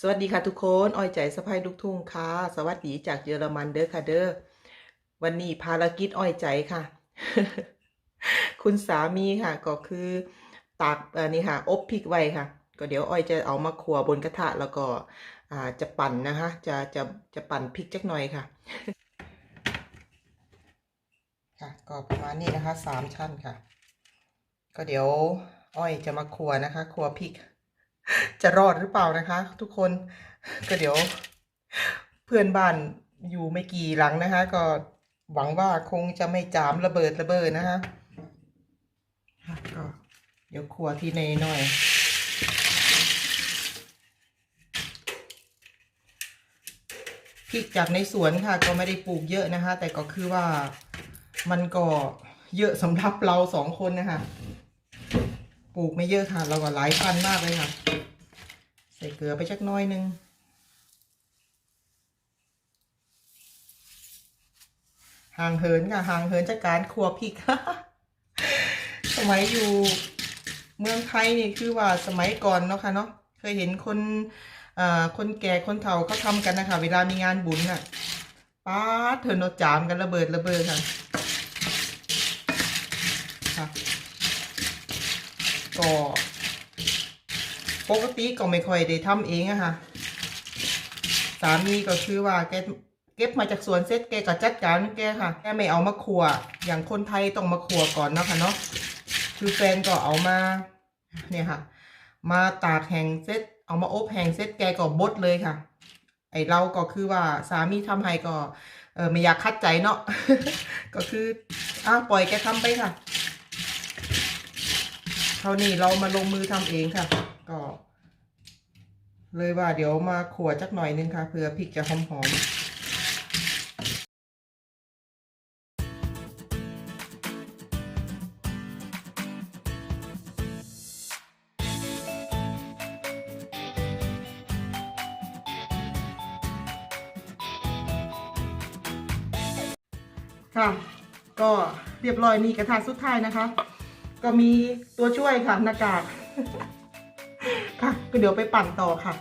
สวัสดีค่ะทุกคนอ้อยใจสะพายลูกทุ่งค่ะ สวัสดีจากเยอรมันเด้อค่ะเด้อ วันนี้ภารกิจอ้อยใจค่ะ คุณสามีค่ะ ก็คือตากอ่อนี่ค่ะ อบพริกไว้ค่ะ ก็เดี๋ยวอ้อยจะเอามาขัวบนกระทะแล้วก็อ่าจะปั่นนะคะ จะจะจะปั่นพริกจักหน่อยค่ะ ค่ะ ก็ประมาณนี้นะคะสามชั้นค่ะ ก็เดี๋ยวอ้อยจะมาขัวนะคะขัวพริก จะรอดหรือเปล่านะคะ ทุกคนก็เดี๋ยว เพื่อนบ้านอยู่ไม่กี่หลังนะคะ ก็หวังว่าคงจะไม่จามระเบิดระเบิดนะคะก็เดี๋ยวครัวที่ในหน่อยพริกจากในสวนค่ะ ก็ไม่ได้ปลูกเยอะนะคะ แต่ก็คือว่ามันก็เยอะสำหรับเราสองคนนะคะ ปลูกไม่เยอะค่ะ เราก็หลายพันมากเลยค่ะ ใส่เกลือไปสักน้อยหนึง ห่างเหินค่ะ ห่างเหินจากการครัวพริกสมัยอยู่เมืองไทยนี่คือว่าสมัยก่อนเนาะค่ะเนาะ เคยเห็นคนอ่าคนแก่คนเฒ่าเขาทำกันนะคะ เวลามีงานบุญน่ะป้าเธอโนจามกันระเบิดระเบิดค่ะ ก็ ปกติก็ไม่ค่อยได้ทำเองอะค่ะ สามีก็คือว่าแกเก็บมาจากสวนเสร็จแกก็จัดการแกค่ะ แกไม่เอามาขัว อย่างคนไทยต้องมาขัวก่อนเนาะค่ะเนาะ คือแฟนก็เอามา เนี่ยค่ะ มาตากแห้งเสร็จเอามาอบแห้งเสร็จแกก็บดเลยค่ะ ไอเราก็คือว่าสามีทำให้ก็เออไม่อยากคัดใจเนาะ ก็คืออ้าปล่อยแกทำไปค่ะ เท่านี้เรามาลงมือทำเองค่ะ ก็เลยว่าเดี๋ยวมาขัวจักหน่อยนึงค่ะเผื่อพริกจะหอมๆค่ะ ก็เรียบร้อยนี่กระทะสุดท้ายนะคะ ก็มีตัวช่วยค่ะหน้ากาก ก็เดี๋ยวไปปั่นต่อค่ะ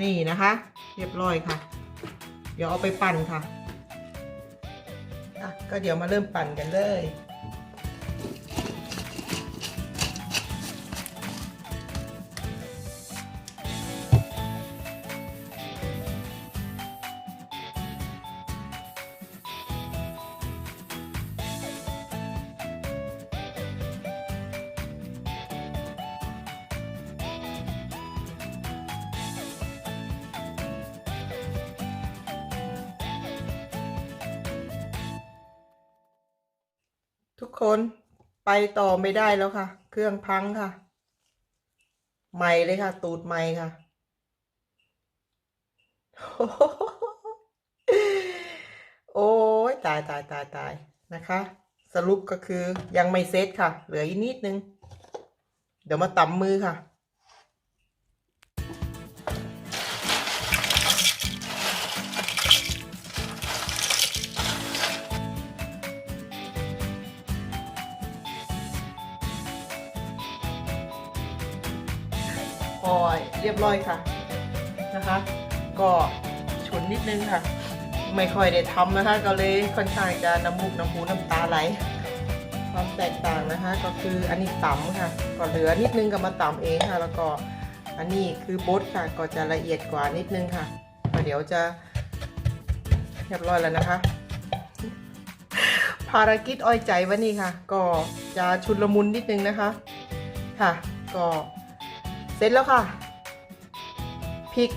นี่นะคะ เรียบร้อยค่ะ เดี๋ยวเอาไปปั่นค่ะอะก็เดี๋ยวมาเริ่มปั่นกันเลย ทุกคนไปต่อไม่ได้แล้วค่ะ เครื่องพังค่ะ ใหม่เลยค่ะ ตูดใหม่ค่ะ โอ้ยตายตายตายตายนะคะ สรุปก็คือยังไม่เซตค่ะ เหลืออีกนิดนึง เดี๋ยวมาตำมือค่ะ อยเรียบร้อยค่ะนะคะ ก็ฉุนนิดนึงค่ะ ไม่ค่อยได้ทำนะคะ ก็เลยค่อนข้างจะน้ำมูกน้ำหูน้ำตาไหลความแตกต่างนะคะ ก็คืออันนี้ต่ำค่ะ ก็เหลือนิดนึงก็มาต่ำเองค่ะ แล้วก็อันนี้คือบดค่ะ ก็จะละเอียดกว่านิดนึงค่ะก็เดี๋ยวจะเรียบร้อยแล้วนะคะ ภารกิจอ้อยใจวันนี้ค่ะ ก็จะชุนละมุนนิดนึงนะคะ ค่ะ ก็ เสร็จแล้วค่ะพริก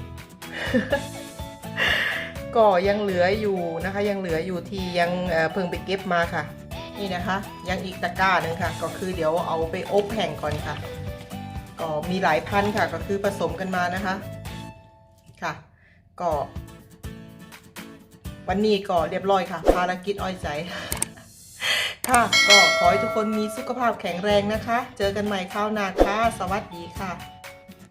ก็ยังเหลืออยู่นะคะ ยังเหลืออยู่ที่ยังเพิ่งไปเก็บมาค่ะ นี่นะคะ ยังอีกตะกร้าหนึ่งค่ะ ก็คือเดี๋ยวเอาไปอบแห้งก่อนค่ะ ก็มีหลายพันค่ะ ก็คือผสมกันมานะคะ ค่ะ ก็วันนี้ก็เรียบร้อยค่ะ ภารกิจอ้อยใจค่ะก็ขอให้ทุกคนมีสุขภาพแข็งแรงนะคะ เจอกันใหม่คราวหน้าค่ะ สวัสดีค่ะ